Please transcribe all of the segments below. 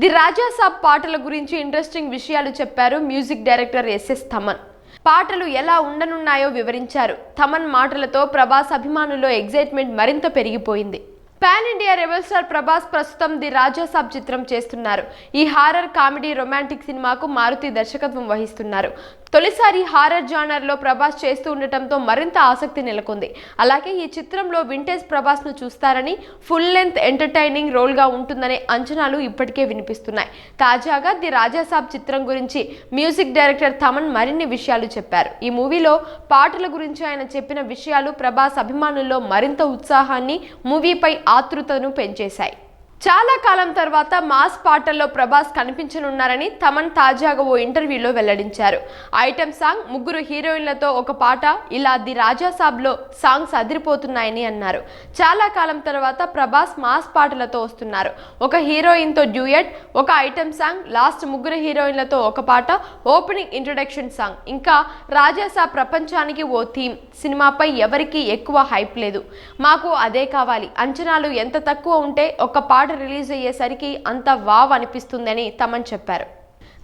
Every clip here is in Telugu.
ది రాజాసాబ్ పాటల గురించి ఇంట్రెస్టింగ్ విషయాలు చెప్పారు మ్యూజిక్ డైరెక్టర్ ఎస్ఎస్ థమన్. పాటలు ఎలా ఉండనున్నాయో వివరించారు. థమన్ మాటలతో ప్రభాస్ అభిమానుల్లో ఎగ్జైట్మెంట్ మరింత పెరిగిపోయింది. Pan India rebel star Prabhas ప్రస్తుతం ది రాజాసాబ్ చిత్రం చేస్తున్నారు. ఈ హారర్ కామెడీ రొమాంటిక్ సినిమాకు మారుతి దర్శకత్వం వహిస్తున్నారు. తొలిసారి హారర్ జానర్లో ప్రభాస్ చేస్తూ ఉండటంతో మరింత ఆసక్తి నెలకొంది. అలాగే ఈ చిత్రంలో వింటేజ్ ప్రభాస్ను చూస్తారని ఫుల్ లెంత్ ఎంటర్టైనింగ్ రోల్గా ఉంటుందనే అంచనాలు ఇప్పటికే వినిపిస్తున్నాయి. తాజాగా ది రాజాసాబ్ చిత్రం గురించి మ్యూజిక్ డైరెక్టర్ థమన్ మరిన్ని విషయాలు చెప్పారు. ఈ మూవీలో పాటల గురించి ఆయన చెప్పిన విషయాలు ప్రభాస్ అభిమానుల్లో మరింత ఉత్సాహాన్ని మూవీపై ఆతృతను పెంచేశాయి. చాలా కాలం తర్వాత మాస్ పాటల్లో ప్రభాస్ కనిపించనున్నారని తమన్ తాజాగా ఓ ఇంటర్వ్యూలో వెల్లడించారు. ఐటెం సాంగ్ ముగ్గురు హీరోయిన్లతో ఒక పాట ఇలా ది రాజా సాబ్లో సాంగ్స్ అదిరిపోతున్నాయని అన్నారు. చాలా కాలం తర్వాత ప్రభాస్ మాస్ పాటలతో వస్తున్నారు. ఒక హీరోయిన్తో డ్యూయట్ ఒక ఐటెం సాంగ్ లాస్ట్ ముగ్గురు హీరోయిన్లతో ఒక పాట ఓపెనింగ్ ఇంట్రొడక్షన్ సాంగ్. ఇంకా రాజాసాబ్ ప్రపంచానికి ఓ థీమ్ సినిమాపై ఎవరికీ ఎక్కువ హైప్ లేదు. మాకు అదే కావాలి. అంచనాలు ఎంత తక్కువ ఉంటే ఒక పాట రిలీజ్ అయ్యేసరికి అంత వావ్ అనిపిస్తుందని తమన్ చెప్పారు.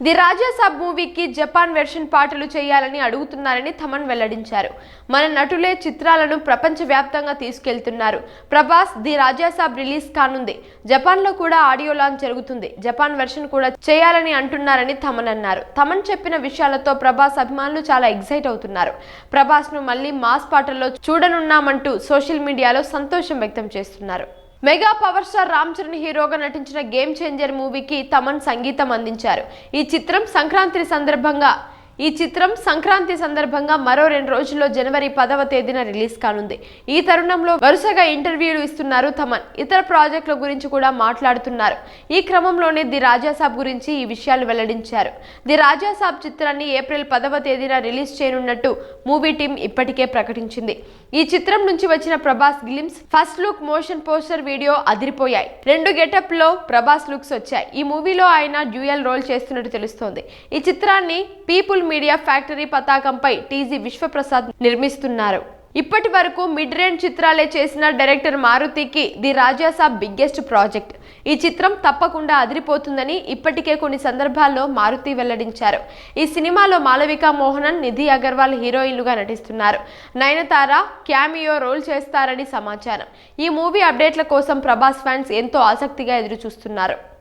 ది రాజా సాబ్ మూవీకి జపాన్ వెర్షన్ పాటలు చేయాలని అడుగుతున్నారని థమన్ వెల్లడించారు. మన నటులే చిత్రాలను ప్రపంచవ్యాప్తంగా తీసుకెళ్తున్నారు. ప్రభాస్ ది రాజా సాబ్ రిలీజ్ కానుంది. జపాన్లో కూడా ఆడియో లాంచ్ జరుగుతుంది. జపాన్ వెర్షన్ కూడా చేయాలని అంటున్నారని థమన్ అన్నారు. థమన్ చెప్పిన విషయాలతో ప్రభాస్ అభిమానులు చాలా ఎగ్జైట్ అవుతున్నారు. ప్రభాస్ను మళ్ళీ మాస్ పాటల్లో చూడనున్నామంటూ సోషల్ మీడియాలో సంతోషం వ్యక్తం చేస్తున్నారు. Mega power star Ram Charan హీరోగా నటించిన గేమ్ చేంజర్ మూవీకి తమన్ సంగీతం అందించారు. ఈ చిత్రం సంక్రాంతి సందర్భంగా ఈ చిత్రం సంక్రాంతి సందర్భంగా మరో రెండు రోజుల్లో జనవరి పదవ తేదీన రిలీజ్ కానుంది. ఈ తరుణంలో వరుసగా ఇంటర్వ్యూలు ఇస్తున్నారు తమన్. ఇతర ప్రాజెక్టుల గురించి కూడా మాట్లాడుతున్నారు. ఈ క్రమంలోనే ది రాజాసాబ్ గురించి ఈ విషయాలు వెల్లడించారు. ది రాజాసాబ్ చిత్రాన్ని ఏప్రిల్ పదవ తేదీన రిలీజ్ చేయనున్నట్టు మూవీ టీం ఇప్పటికే ప్రకటించింది. ఈ చిత్రం నుంచి వచ్చిన Prabhas glimpse first look motion poster video అదిరిపోయాయి. రెండు గెటప్లో ప్రభాస్ లుక్స్ వచ్చాయి. ఈ మూవీలో ఆయన డ్యూయల్ రోల్ చేస్తున్నట్టు తెలుస్తోంది. ఈ చిత్రాన్ని పీపుల్ మీడియా ఫ్యాక్టరీ పతాకంపై టీజీ విశ్వప్రసాద్ నిర్మిస్తున్నారు. ఇప్పటి వరకు మిడ్ రేంజ్ చిత్రాలే చేసిన డైరెక్టర్ మారుతికి ది రాజాసాబ్ బిగ్గెస్ట్ ప్రాజెక్ట్. ఈ చిత్రం తప్పకుండా అదిరిపోతుందని ఇప్పటికే కొన్ని సందర్భాల్లో మారుతి వెల్లడించారు. ఈ సినిమాలో మాలవిక మోహనన్ నిధి అగర్వాల్ హీరోయిన్లుగా నటిస్తున్నారు. నయనతార క్యామియో రోల్ చేస్తారని సమాచారం. ఈ మూవీ అప్డేట్ల కోసం ప్రభాస్ ఫ్యాన్స్ ఎంతో ఆసక్తిగా ఎదురుచూస్తున్నారు.